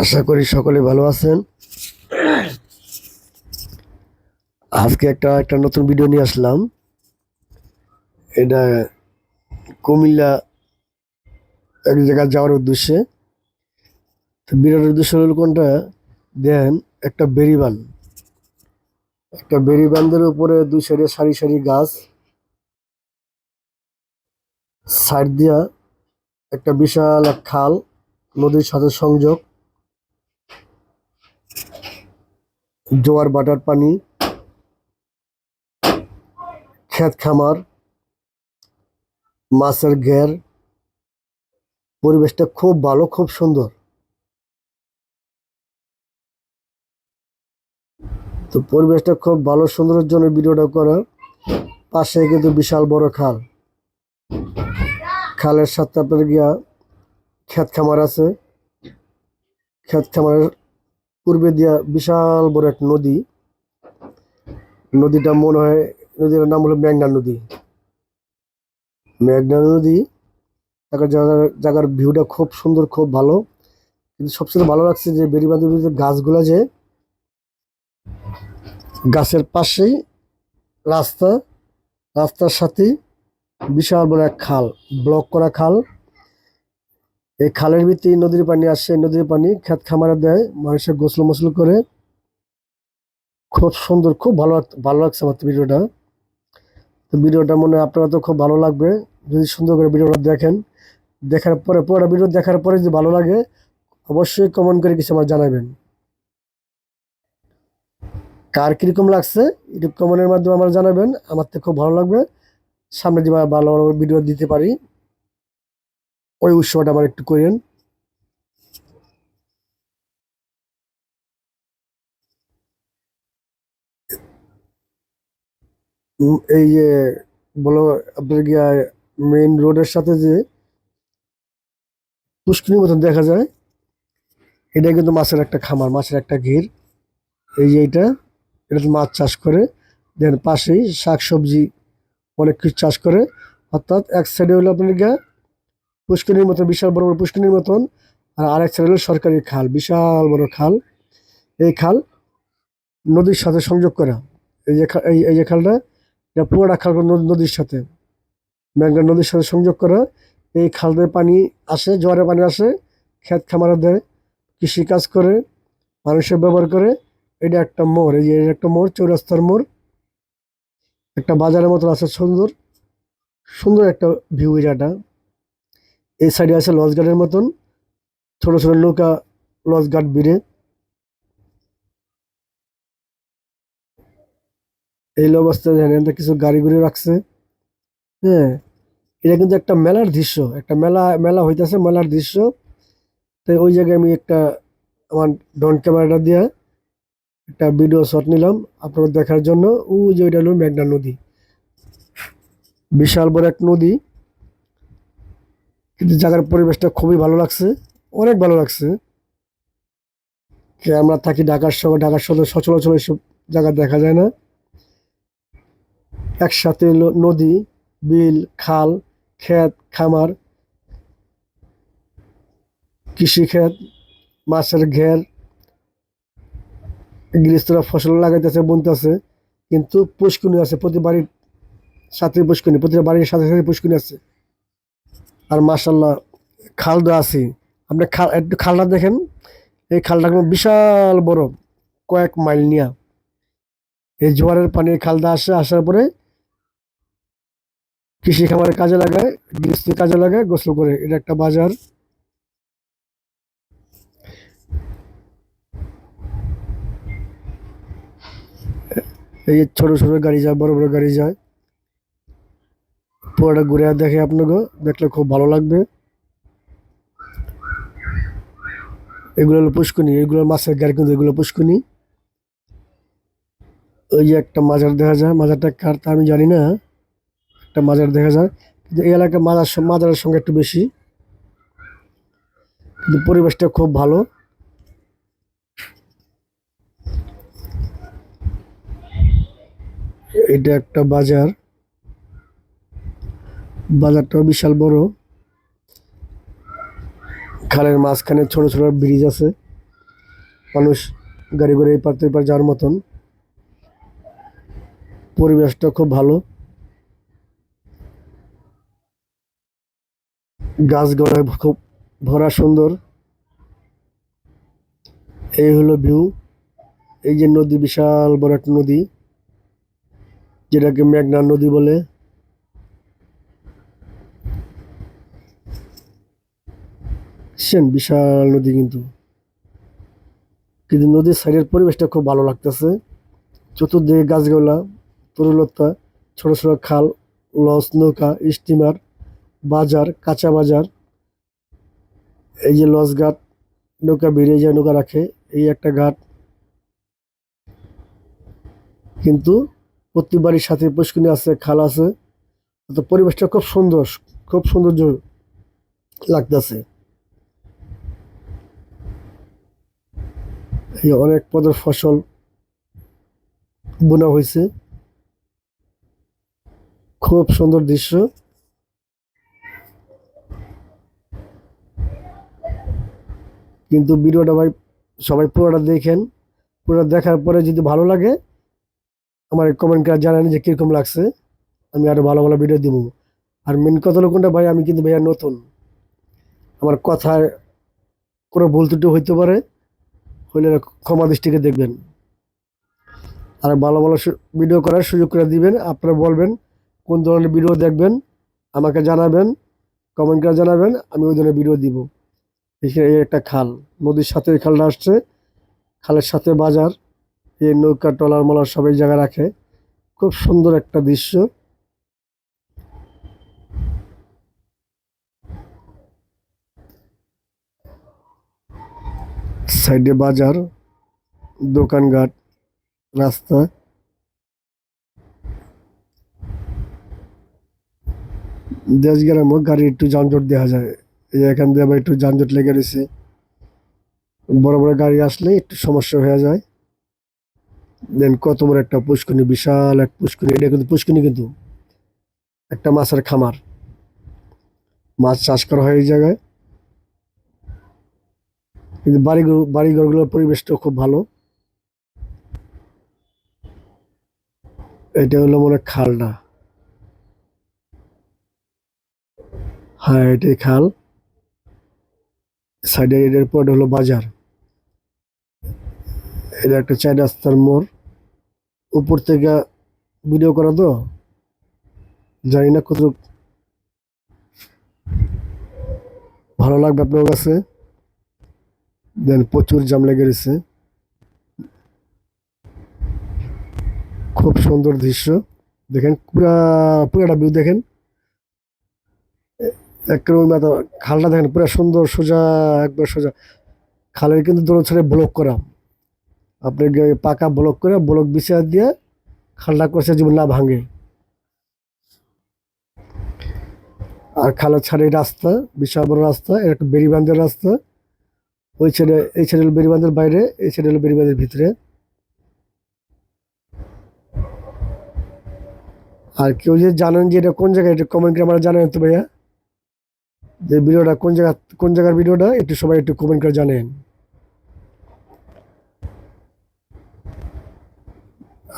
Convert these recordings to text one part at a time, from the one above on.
আশা করি সকলে ভালো আছেন। আজকে একটা একটা নতুন ভিডিও নিয়ে আসলাম। এটা কুমিল্লা এক জায়গায় যাওয়ার উদ্দেশ্যে। তো বিরাট উদ্দেশ্য হলো কোনটা? দেন একটা বেরিবান। একটা বেরিবান্ধের উপরে দুই সাইডে সারি সারি গাছ। সাইড দিয়া একটা বিশাল এক খাল, নদীর সাথে সংযোগ। জোয়ার, বাটার পানি। ক্ষেত খামার। মাছের ঘের। পরিবেশটা খুব ভালো, খুব সুন্দর। তো পরিবেশটা খুব ভালো সুন্দরের জন্য ভিডিওটা করা। পাশে কিন্তু বিশাল বড় খাল। খালের সাথে আপনার গিয়া ক্ষেত খামার আছে। ক্ষেত খামারের পূর্বে দিয়া বিশাল বড় এক নদী। নদীটা মনে হয় নদীর নাম হলো মেঘনা নদী। মেঘনা নদী একটা জায়গার জায়গার ভিউটা খুব সুন্দর, খুব ভালো। কিন্তু সবচেয়ে ভালো লাগছে যে বেরিবাঁধের ভিতরে গাছগুলো যে গাছের পাশেই রাস্তা, রাস্তার সাথে বিশাল বড় এক খাল ব্লক করা খাল। এই খালের ভিত্তি নদীর পানি আসে, নদীর পানি ক্ষেত খামারে দেয়, মানুষের গোসল মোসল করে। খুব সুন্দর, খুব ভালো ভালো লাগছে আমার ভিডিওটা। তো ভিডিওটা মনে হয় আপনারা তো খুব ভালো লাগবে। যদি সুন্দর করে ভিডিওটা দেখেন, দেখার পরে, পুরোটা ভিডিও দেখার পরে যদি ভালো লাগে, অবশ্যই কমেন্ট করে কিছু আমার জানাবেন। কার কীরকম লাগছে, একটু কমেন্টের মাধ্যমে আমার জানাবেন, আমার তো খুব ভালো লাগবে। সামনে যে ভালো ভালো ভিডিও দিতে পারি, ওই উৎসবটা আমার একটু করেন। এই যে বলো, আপনার গিয়া মেইন রোডের সাথে যে পুষ্করির মতন দেখা যায়, এটা কিন্তু মাছের একটা খামার, মাছের একটা ঘির। এই যে এটা এটা মাছ চাষ করে। দেন পাশেই শাক সবজি অনেক কিছু চাষ করে। অর্থাৎ এক সাইডে হলো আপনার গিয়া পুষ্করিণীর মতন, বিশাল বড় বড় পুষ্করিণীর মতন, আর আরেক সাইডে হলো সরকারি খাল, বিশাল বড় খাল। এই খাল নদীর সাথে সংযোগ করা। এই যে এই যে খালটা, এটা পুরোটা খাল নদ- নদীর সাথে। মেঘনা নদীর সাথে সংযোগ করা। এই খাল দিয়ে পানি আসে, জোয়ারে পানি আসে, ক্ষেত খামারে দেয়, কৃষি কাজ করে, মানুষের ব্যবহার করে। এটা একটা মোড়, এই যে একটা মোড়, চৌরাস্তার মোড়। একটা বাজারের মতো আছে, সুন্দর। সুন্দর একটা ভিউ এরিয়াটা। এই সাইডে আছে লঞ্চ গার্ডের মতন। ছোট ছোট নৌকা লঞ্চ গার্ড বিড়ে। এই অবস্থায় দেখেন কিছু গাড়ি ঘুরে রাখছে। হ্যাঁ এটা কিন্তু একটা মেলার দৃশ্য। একটা মেলা মেলা হইতেছে মেলার দৃশ্য। তাই ওই জায়গায় আমি একটা আমার ড্রোন ক্যামেরাটা দিয়ে একটা ভিডিও শট নিলাম আপনাদের দেখার জন্য। ও যে ওইটা হলো মেঘনা নদী। বিশাল বড় এক নদী। কিন্তু জায়গার পরিবেশটা খুবই ভালো লাগছে, অনেক ভালো লাগছে। যে আমরা থাকি ঢাকার শহর, ঢাকার শহরে সচরাচর এইসব জায়গা দেখা যায় না। একসাথে নদী, বিল, খাল, ক্ষেত, খামার, কৃষিক্ষেত, মাছের ঘের গৃহস্থরা ফসল লাগাইতেছে, বুনতেছে, কিন্তু পুষ্কুনি আছে, প্রতি বাড়ির সাথে পুষ্কুনি প্রতি বাড়ির সাথে সাথে পুষ্কুনি আছে। আর মাসাল্লাহ খাল তো আছে। আপনি খাল, একটু খালটা দেখেন। এই খালটা কিন্তু বিশাল বড়, কয়েক মাইল নিয়া। এই জোয়ারের পানি এই খালটা আসে, আসার পরে কৃষি খামারের কাজে লাগায়, গৃহস্থী কাজে লাগায়, গোসল করে। এটা একটা বাজার। এই যে ছোট ছোট গাড়ি যায়, বড় বড় গাড়ি যায়। পুরোটা ঘুরে দেখে আপনাকে দেখলে খুব ভালো লাগবে। এগুলো হলো পুষ্কুনি এগুলো মাছের গাড়ি কিন্তু এগুলো পুষ্কুনি ওই যে একটা মাজার দেখা যায়, মাজারটা কার তা আমি জানি না। একটা মাজার দেখা যায়, কিন্তু এই এলাকায় মাজার মাজারের সঙ্গে একটু বেশি। কিন্তু পরিবেশটা খুব ভালো। এটা একটা বাজার। বাজারটাও বিশাল বড়। খালের মাঝখানে ছোট ছোট ব্রিজ আছে। মানুষ গাড়ি করে এই পার থেকে ওই পার যাওয়ার মতন। পরিবেশটা খুব ভালো। গাছ গাছগুলো খুব ভরা সুন্দর। এই হলো ভিউ এই যে নদী, বিশাল বড় একটা নদী। যেটাকে মেঘনা নদী বলে। সেন, বিশাল নদী কিন্তু। কিন্তু নদীর সাইডের পরিবেশটা খুব ভালো লাগতেছে। চতুর্দিকে গাছগুলা, তরুলতা, ছোট ছোট খাল লঞ্চ নৌকা, স্টিমার, বাজার, কাঁচা বাজার। এই যে লঞ্চ ঘাট, নৌকা বেরিয়ে যায়, নৌকা রাখে, এই একটা ঘাট। কিন্তু প্রতি বাড়ির সাথে পুষ্কিনি আছে, খাল আছে। তো পরিবেশটা খুব সুন্দর, খুব সৌন্দর্য লাগতেছে। এই অনেক পদের ফসল বোনা হয়েছে। খুব সুন্দর দৃশ্য। কিন্তু ভিডিওটা ভাই সবাই পুরোটা দেখেন। পুরোটা দেখার পরে যদি ভালো লাগে আমার কমেন্ট করে জানান যে কীরকম লাগছে? আমি আরও ভালো ভালো ভিডিও দিব। আর মেন কথা হলো কোনটা ভাই? আমি কিন্তু ভাইয়া নতুন। আমার কথায় কোনো ভুল ত্রুটি হইতে পারে, হইলে ক্ষমা দৃষ্টিকে দেখবেন। আর ভালো ভালো ভিডিও করার সুযোগ করে দিবেন। আপনারা বলবেন কোন ধরনের ভিডিও দেখবেন, আমাকে জানাবেন কমেন্ট করে জানাবেন, আমি ওই ধরনের ভিডিও দিব। এই একটা খাল, নদীর সাথে খালটা আসছে। খালের সাথে বাজার। এই নৌকা টলার মলার সব এই জায়গায় রাখে। খুব সুন্দর একটা দৃশ্য। সাইডে বাজার দোকানঘাট রাস্তা। দেশ গ্রামও গাড়ি একটু যানজট দেখা যায়। এখান দিয়ে আবার একটু যানজট লেগে রয়েছে। বড় বড় গাড়ি আসলে একটু সমস্যা হয়ে যায়। দেন কত বড় একটা পুষ্কনি বিশাল এক পুষ্কনি এটা কিন্তু পুষ্কনি কিন্তু একটা মাছের খামার। মাছ চাষ করা হয় এই জায়গায়। কিন্তু বাড়ি বাড়ি ঘরগুলোর পরিবেশটাও খুব ভালো। এটা হলো মনে খালটা হ্যাঁ এটাই খাল। সাইডে, এটার পর হলো বাজার। এটা একটা চার রাস্তার মোড়। উপর থেকে ভিডিও করা তো? জানি না কত ভালো লাগবে আপনার কাছে? দেন প্রচুর জাম লেগে রয়েছে। খুব সুন্দর দৃশ্য। দেখেন, পুরা পুরাটা ভিউ দেখেন। খালটা দেখেন, পুরো সুন্দর সোজা, একবার সোজা। খালের কিন্তু দোনো ছাড়ে ব্লক করা। আপনি পাকা ব্লক করে ব্লক বিছিয়ে দিয়ে খালটা করছে, যেমন না ভাঙে। আর খালের ছাড়ে রাস্তা, বিশাল বড় রাস্তা একটা বেরিবান্ধের রাস্তা। ওই ছেড়ে এই ছেড়ে হলো বেরিবান্ধের বাইরে, এই ছেড়ে হলো বেরিবান্ধের ভিতরে। আর কেউ যে জানেন যে এটা কোন জায়গায় এটা কমেন্ট করে আমরা জানেন তো ভাইয়া। যে ভিডিওটা কোন জায়গা, কোন জায়গার ভিডিওটা, একটু সবাই একটু কমেন্ট করে জানেন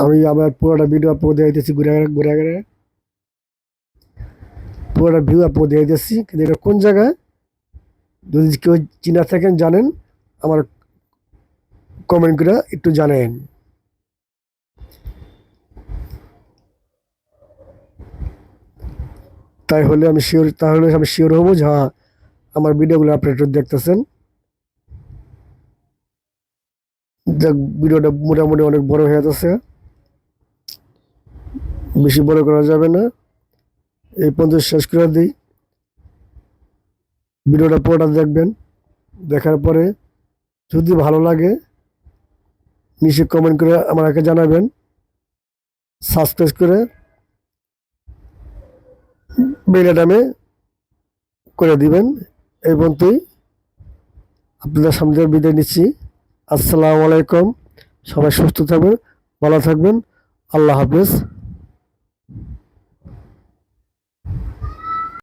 আমি আমার পুরোটা ভিডিও দিয়ে দিতেছি ঘুরে ঘুরে ঘুরে পুরোটা ভিউ আপলোড দিয়ে দিতেছি কিন্তু এটা কোন জায়গায়? যদি কেউ চিনা থাকেন, জানেন, আমার কমেন্ট করে একটু জানেন তাই হলে আমি শিওর তাহলে আমি শিওর হব যে হ্যাঁ আমার ভিডিওগুলো আপনি একটু দেখতেছেন। ভিডিওটা মোটামুটি অনেক বড় হয়ে যাচ্ছে। বেশি বড় করা যাবে না। এই পর্যন্ত শেষ করে দিই। ভিডিওটা পুরোটা দেখবেন। দেখার পরে যদি ভালো লাগে, নিচে কমেন্ট করে আমাকে জানাবেন। সাবস্ক্রাইব করে বেলাটামে করে দিবেন। এই পর্যন্তই। আপনাদের সামনে বিদায় নিচ্ছি। আসসালামু আলাইকুম। সবাই সুস্থ থাকবেন, ভালো থাকবেন। আল্লাহ হাফেজ।